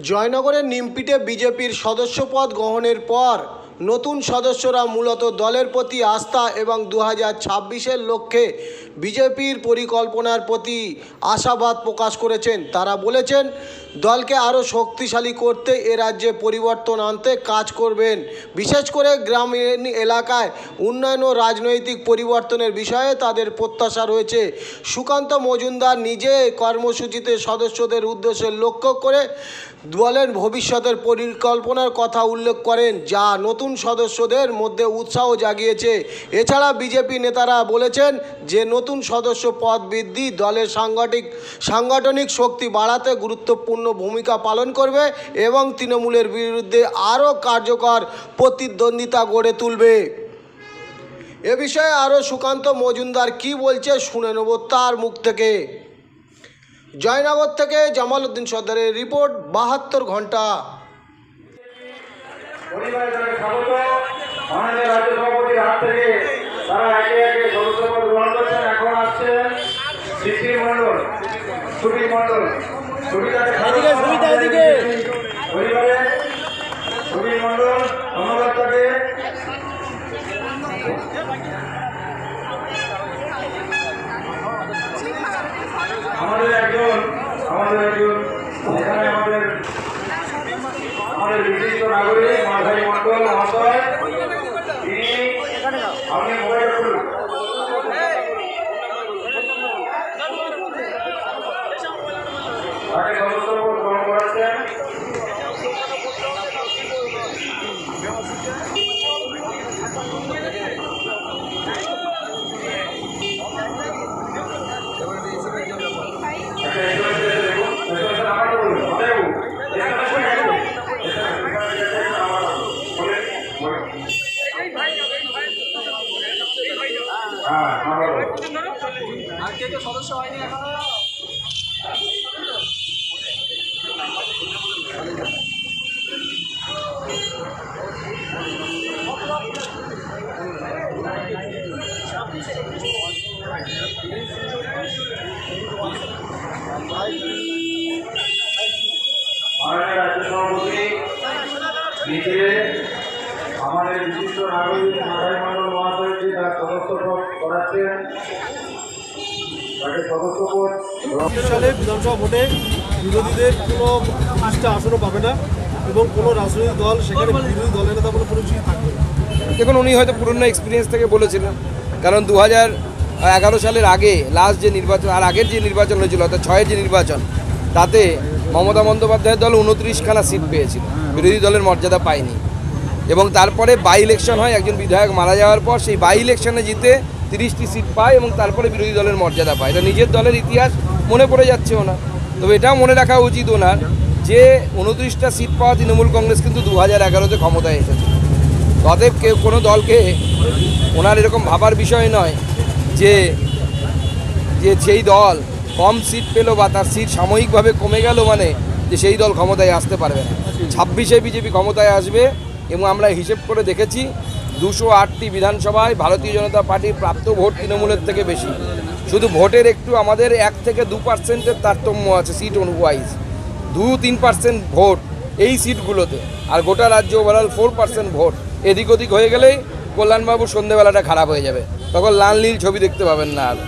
জয়নগরের নিমপিটে বিজেপির সদস্যপদ গ্রহণের পর নতুন সদস্যরা মূলত দলের প্রতি আস্থা এবং দু হাজার ছাব্বিশের লক্ষ্যে বিজেপির পরিকল্পনার প্রতি আশাবাদ প্রকাশ করেছেন। তারা বলেছেন, দলকে আরও শক্তিশালী করতে এ রাজ্যে পরিবর্তন আনতে কাজ করবেন। বিশেষ করে গ্রামীণ এলাকায় উন্নয়ন ও রাজনৈতিক পরিবর্তনের বিষয়ে তাদের প্রত্যাশা রয়েছে। সুকান্ত মজুমদার নিজে কর্মসূচিতে সদস্যদের উদ্দেশ্যে লক্ষ্য করে দলের ভবিষ্যতের পরিকল্পনার কথা উল্লেখ করেন, যা নতুন সদস্যদের মধ্যে উৎসাহ জাগিয়েছে। এছাড়া বিজেপি নেতারা বলেছেন যে, নতুন সদস্য পদ বৃদ্ধি দলের সাংগঠনিক সাংগঠনিক শক্তি বাড়াতে গুরুত্বপূর্ণ ভূমিকা পালন করবে এবং তৃণমূলের বিরুদ্ধে আরও কার্যকর প্রতিদ্বন্দ্বিতা গড়ে তুলবে। এ বিষয়ে আরও সুকান্ত মজুমদার কি বলছে শুনে নেব তার মুখ থেকে। জয়নগর থেকে জামাল উদ্দিন সর্দারের রিপোর্ট, বাহাত্তর ঘণ্টা পরিবারে তাকে স্বাগত। মাননীয় রাজ্য সভাপতির হাত থেকে তারা একে একে সদস্যপদ গ্রহণ করছেন এখন আসছেন শিশির মণ্ডল সুবীর মণ্ডল। পরিবারে সুবীর মণ্ডল ধন্যবাদ তাকে আমাদের একজন আমাদের একজন এখানে আমাদের আমাদের বিশিষ্ট নাগরিক মাঝারি মন্ডল মহাশয় তিনি আপনি মোবাইল করাচ্ছেন একটা SMS দেখুন SMS নাম্বারটা বলুন অতএব SMS টা দেখুন হ্যাঁ নাম্বার বলুন মাননীয় রাজ্য সভাপতি নিজে আমাদের বিশিষ্ট নাগরিক মাথায় মন্ডল মহাশয়কে তার সদস্য পদ করাচ্ছেন তাকে সদস্য পদ চব্বিশ সালে বিধানসভা ভোটে বিরোধীদের কোনো পাঁচটা আসনও পাবে না এবং কোনো রাজনৈতিক দল সেখানে বিরোধী দলের নেতা বলে কোনো কিছু থাকবে দেখুন উনি হয়তো পুরনো এক্সপিরিয়েন্স থেকে বলেছিলেন কারণ দু হাজার এগারো সালের আগে লাস্ট যে নির্বাচন আর আগের যে নির্বাচন হয়েছিল অর্থাৎ ছয়ের যে নির্বাচন তাতে মমতা বন্দ্যোপাধ্যায়ের দল উনত্রিশখানা সিট পেয়েছিল বিরোধী দলের মর্যাদা পায়নি। এবং তারপরে বাই ইলেকশন হয় একজন বিধায়ক মারা যাওয়ার পর সেই বাই ইলেকশনে জিতে তিরিশটি সিট পায় এবং তারপরে বিরোধী দলের মর্যাদা পায়। এটা নিজের দলের ইতিহাস, মনে পড়ে যাচ্ছে ওনার তবে এটাও মনে রাখা উচিত ওনার যে উনত্রিশটা সিট পাওয়া তৃণমূল কংগ্রেস কিন্তু দু হাজার এগারোতে ক্ষমতায় এসেছে। অতএব কেউ, কোনো দলকে ওনার এরকম ভাবার বিষয় নয় যে যে সেই দল কম সিট পেল বা তার সিট সাময়িকভাবে কমে গেল মানে যে সেই দল ক্ষমতায় আসতে পারবে না। ছাব্বিশে বিজেপি ক্ষমতায় আসবে এবং আমরা হিসেব করে দেখেছি দুশো আটটি বিধানসভায় ভারতীয় জনতা পার্টির প্রাপ্ত ভোট তৃণমূলের থেকে বেশি। শুধু ভোটের একটু আমাদের এক থেকে দু পার্সেন্টের তারতম্য আছে সিট অনুওয়াইজ দু তিন পার্সেন্ট ভোট এই সিটগুলোতে। আর গোটা রাজ্য ওভারঅল ফোর পার্সেন্ট ভোট। এদিক ওদিক হয়ে গেলেই কল্যাণবাবুর সন্ধেবেলাটা খারাপ হয়ে যাবে। তখন লাল নীল ছবি দেখতে পাবেন না আর।